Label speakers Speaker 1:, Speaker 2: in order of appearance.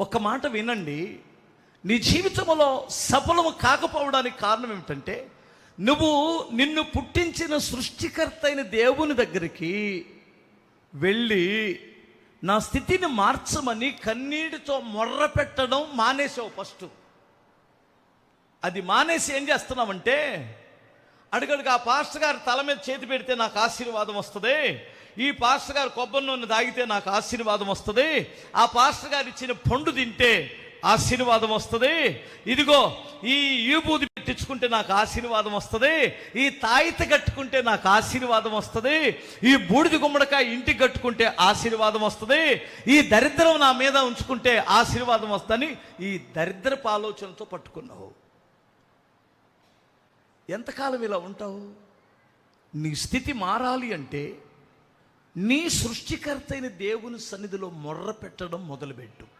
Speaker 1: ఒక మాట వినండి. నీ జీవితంలో సఫలము కాకపోవడానికి కారణం ఏమిటంటే నువ్వు నిన్ను పుట్టించిన సృష్టికర్త అయిన దేవుని దగ్గరికి వెళ్ళి నా స్థితిని మార్చమని కన్నీటితో మొర్ర పెట్టడం మానేసావు ఫస్ట్. అది మానేసి ఏం చేస్తున్నామంటే అడుగడుగు ఆ పాస్టర్ గారు తల మీద చేతి పెడితే నాకు ఆశీర్వాదం వస్తుంది. ఈ పాస్టర్ గారు కొబ్బరి నూనె తాగితే నాకు ఆశీర్వాదం వస్తుంది. ఆ పాస్టర్ గారు ఇచ్చిన పండు తింటే ఆశీర్వాదం వస్తుంది. ఇదిగో ఈ యూబూది పెట్టించుకుంటే నాకు ఆశీర్వాదం వస్తుంది. ఈ తాయిత కట్టుకుంటే నాకు ఆశీర్వాదం వస్తుంది. ఈ బూడిద గుమ్మడికాయ ఇంటికి కట్టుకుంటే ఆశీర్వాదం వస్తుంది. ఈ దరిద్రం నా మీద ఉంచుకుంటే ఆశీర్వాదం వస్తుందని ఈ దరిద్రపు ఆలోచనతో పట్టుకున్నావు. ఎంతకాలం ఇలా ఉంటావు? నీ స్థితి మారాలి అంటే నీ సృష్టికర్త అయిన దేవుని సన్నిధిలో మొర్ర పెట్టడం మొదలుపెట్టు.